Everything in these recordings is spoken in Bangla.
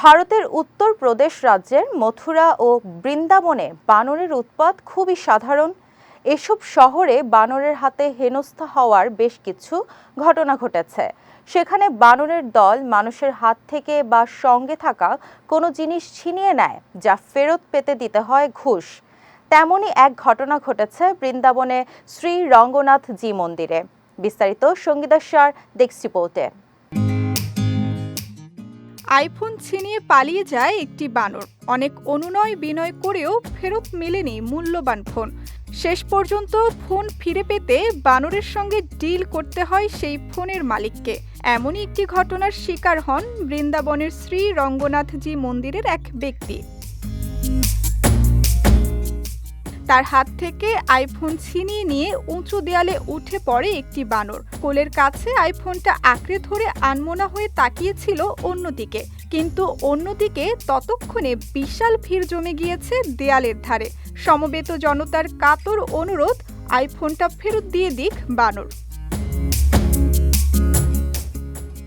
ভারতের উত্তর প্রদেশ রাজ্যের মথুরা ও বৃন্দাবনে বানরের উৎপাত খুবই সাধারণ। এসব শহরে বানরের হাতে হেনস্থা হওয়ার বেশ কিছু ঘটনা ঘটেছে। সেখানে বানরের দল মানুষের হাত থেকে বা সঙ্গে থাকা কোনো জিনিস ছিনিয়ে নেয়, যা ফেরত পেতে দিতে হয় ঘুষ। তেমনই এক ঘটনা ঘটেছে বৃন্দাবনে শ্রী রঙ্গনাথ জি মন্দিরে। বিস্তারিত সঙ্গীতাসার ডেস্ক রিপোর্টে। আইফোন ছিনিয়ে পালিয়ে যায় একটি বানর। অনেক অনুনয় বিনয় করেও ফেরত মেলেনি মূল্যবান ফোন। শেষ পর্যন্ত ফোন ফিরে পেতে বানরের সঙ্গে ডিল করতে হয় সেই ফোনের মালিককে। এমনই একটি ঘটনার শিকার হন বৃন্দাবনের শ্রী রঙ্গনাথজি মন্দিরের এক ব্যক্তি। তার হাত থেকে আইফোন ছিনিয়ে নিয়ে উঁচু দেয়ালে উঠে পড়ে একটি বানর। কোলের কাছে আইফোনটা আঁকড়ে ধরে আনমোনা হয়ে তাকিয়েছিল অন্যদিকে। কিন্তু অন্যদিকে ততক্ষণে বিশাল ভিড় জমে গিয়েছে দেয়ালের ধারে। সমবেত জনতার কাতর অনুরোধ আইফোনটা ফেরত দিয়ে দিক বানর।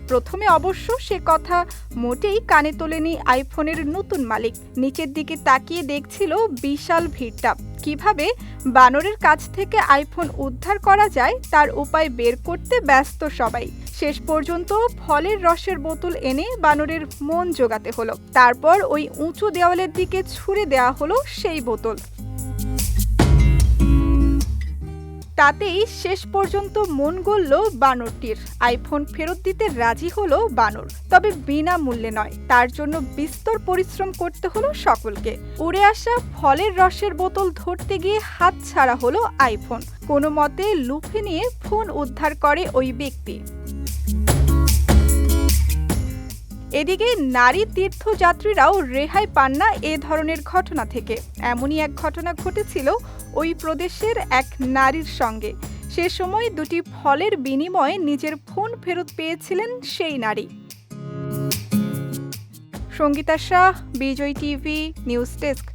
প্রথমে অবশ্য সে কথা মোটেই কানে তোলেনি আইফোনের নতুন মালিক। নিচের দিকে তাকিয়ে দেখছিল বিশাল ভিড়টা। কীভাবে বানরের কাছ থেকে আইফোন উদ্ধার করা যায় তার উপায় বের করতে ব্যস্ত সবাই। শেষ পর্যন্ত ফলের রসের বোতল এনে বানরের মন জোগাতে হলো। তারপর ওই উঁচু দেওয়ালের দিকে ছুঁড়ে দেওয়া হলো সেই বোতল। তাতেই শেষ পর্যন্ত মন গলল বানরটির। আইফোন ফেরত দিতে রাজি হলো বানর, তবে বিনামূল্যে নয়। তার জন্য বিস্তর পরিশ্রম করতে হলো সকলকে। উড়ে আসা ফলের রসের বোতল ধরতে গিয়ে হাত ছাড়া হলো আইফোন কোনো মতে লুফে নিয়ে ফোন উদ্ধার করে ওই ব্যক্তি। এদিকে নারী তীর্থযাত্রীরাও রেহাই পান না এ ধরনের ঘটনা থেকে। এমনই এক ঘটনা ঘটেছিল ওই প্রদেশের এক নারীর সঙ্গে। সে সময় দুটি ফলের বিনিময়ে নিজের ফোন ফেরত পেয়েছিলেন সেই নারী। Sangita Shah, Bijoy TV, news desk.